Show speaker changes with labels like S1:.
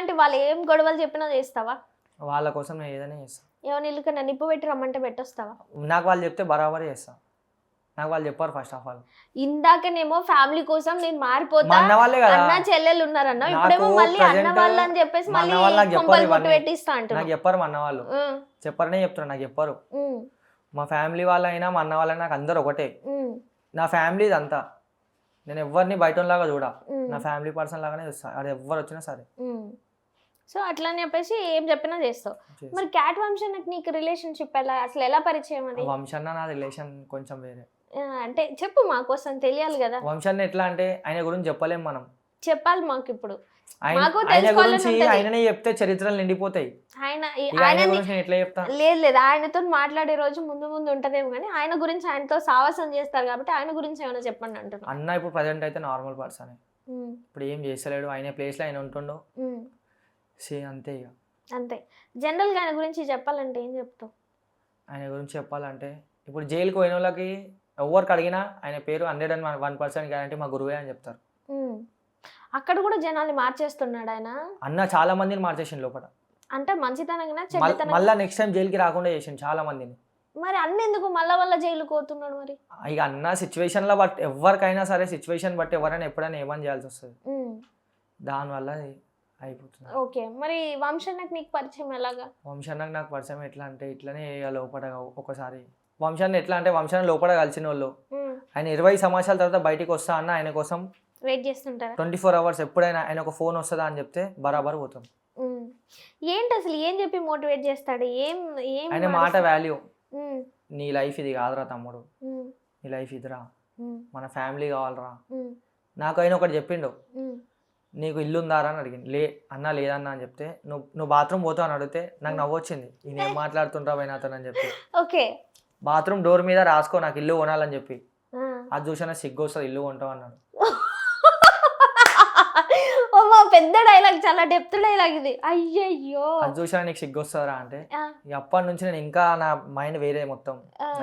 S1: ఇలాంటి వాళ్ళు ఏం గొడవలు చెప్పినా చేస్తావా?
S2: వాళ్ళ కోసం నేను ఏదైనా చేస్తాను
S1: ఏమైనా ఇల్లు కన్నా నిప్పు పెట్టి రమ్మంటే పెట్టొస్తావా?
S2: నాకు వాళ్ళు చెప్తే బరాబర్ చేస్తా. నాకు వాళ్ళు చెప్పారు ఫస్ట్ ఆఫ్ ఆల్
S1: ఇందాకనేమో ఫ్యామిలీ కోసం నేను
S2: మా
S1: మారిపోతా
S2: అన్న వాళ్ళే కదా.
S1: అన్న చెల్లెలు ఉన్నారన్న. ఇప్పుడేమో
S2: నాకు
S1: మళ్ళీ అన్న
S2: present
S1: వాళ్ళు అని చెప్పేసి
S2: మా
S1: మళ్ళీ
S2: అన్న వాళ్ళు నాకు
S1: కొంపలు
S2: చెప్పారు
S1: కొట్టు
S2: ఇవన్నీ.
S1: పెట్టిస్తా
S2: నాకు
S1: అంటున్నావు
S2: చెప్పారు మా అన్న వాళ్ళు.
S1: ఉమ్,
S2: చెప్పారనే చెప్తున్నారు నాకు చెప్పారు.
S1: ఉమ్,
S2: మా ఫ్యామిలీ వాళ్ళైనా మా అన్న వాళ్ళైనా నాకు అందరు ఒకటే.
S1: ఉమ్,
S2: నా ఫ్యామిలీ ఇదంతా. నేను ఎవరిని బయట లాగా చూడ.
S1: ఉమ్,
S2: నా ఫ్యామిలీ పర్సన్ లాగానే చూస్తా. అది ఎవరు వచ్చినా సరే.
S1: ఉమ్. సో అట్లా అని చెప్పేసి ఏం చెప్పినా చేస్తావు.
S2: చేస్తా.
S1: మరి క్యాట్ వంశానికి నీకు రిలేషన్షిప్ ఎలా? అసలు ఎలా పరిచయం అది?
S2: వంశన్న నా రిలేషన్ కొంచెం వేరే.
S1: అంటే చెప్పు మా కోసం తెలియాలి కదా.
S2: వంశాన్ని ఎట్లా అంటే ఆయన గురించి చెప్పలేం మనం.
S1: చెప్పాలి మాకు ఇప్పుడు. మాకు.
S2: ఆయననే చెప్తే చరిత్రలు నిండిపోతాయి.
S1: ఆయన
S2: ఎట్లా చెప్తా?
S1: లేదు లేదు. ఆయనతో మాట్లాడే రోజు ముందు ముందు ఉంటదేమో కానీ ఆయన గురించి ఆయనతో సావాసం చేస్తారు కాబట్టి ఆయన గురించి ఏమైనా చెప్పండి అంటున్నా.
S2: అన్న ఇప్పుడు ప్రజెంట్ అయితే నార్మల్ పర్సన్ ఇప్పుడు ఏం చేస్తలేడు? ఆయన ప్లేస్లో ఆయన ఉంటుండో. సే అంతే ఇక
S1: అంతే. జనరల్గా ఆయన గురించి చెప్పాలంటే ఏం చెప్తావు?
S2: ఆయన గురించి చెప్పాలంటే ఇప్పుడు జైలుకి పోయిన వాళ్ళకి ఎవరికి అడిగినా ఆయన పేరు hundred and one percent guarantee మా గురువే అని చెప్తారు.
S1: అక్కడ కూడా జనాల్ని మార్చేస్తున్నాడు ఆయన?
S2: అన్న చాలా మందిని మార్చేసిండు లోపల.
S1: అంటే మంచితనంగా చెడ్డతనం
S2: మళ్ళా నెక్స్ట్ టైం జైలుకి రాకుండా చేసిండు చాలా మందిని.
S1: మరి అన్నెందుకు మళ్ళా వల్ల జైలుకు పోతున్నాడు మరి?
S2: ఇక అన్న సిచ్యువేషన్లో బట్టి ఎవరికైనా సరే సిచ్యువేషన్ బట్టి ఎవరైనా ఎప్పుడైనా ఏమని చేయాల్సి వస్తుంది. దానివల్ల అయిపోతుంది
S1: ఓకే. మరి వంశన్నకి నీకు పరిచయం ఎలాగా?
S2: వంశానికి నాకు పరిచయం ఎట్లా అంటే ఇట్లనే లోపల ఒకసారి. వంశాన్ని ఎట్లా అంటే వంశాన్ని లోపల కలిసిన వాళ్ళు ఆయన ఇరవై సంవత్సరాల తర్వాత బయటికి వస్తా అన్న ఆయన కోసం
S1: వెయిట్ చేస్తుంటారా?
S2: ట్వంటీ ఫోర్ అవర్స్ ఎప్పుడైనా ఆయన ఒక ఫోన్ వస్తుందా అని చెప్తే బరాబర్ పోతాం.
S1: ఏంటి అసలు ఏం చెప్పి మోటివేట్ చేస్తాడు? ఏం ఏం
S2: ఆయన మాట? వాల్యూ నీ లైఫ్ ఇది కాదురా తమ్ముడు. నీ లైఫ్ ఇదిరా. మన ఫ్యామిలీ కావాలరా. నాకు ఆయన ఒకటి చెప్పిండు. నీకు ఇల్లు ఉందారా అని అడిగింది. లే అన్న లేదన్నా అని చెప్తే నువ్వు నువ్వు బాత్రూమ్ పోతావు అని అడిగితే నాకు నవ్వు వచ్చింది ఈయన ఏం మాట్లాడుతుంటా పోయినాతో అని చెప్పి.
S1: ఓకే.
S2: బాత్రూమ్ డోర్ మీద రాసుకో నాకు ఇల్లు కొనాలని చెప్పి. అది చూసిన సిగ్గు వస్తుంది ఇల్లు కొంటావు అన్నాడు.
S1: పెద్ద డైలాగ్ చాలా డెప్త్ డైలాగ్ ఇది. అయ్యయ్యో.
S2: అది చూసినా నీకు సిగ్గు వస్తుందా అంటే ఇక అప్పటి నుంచి నేను ఇంకా నా మైండ్ వేరే మొత్తం.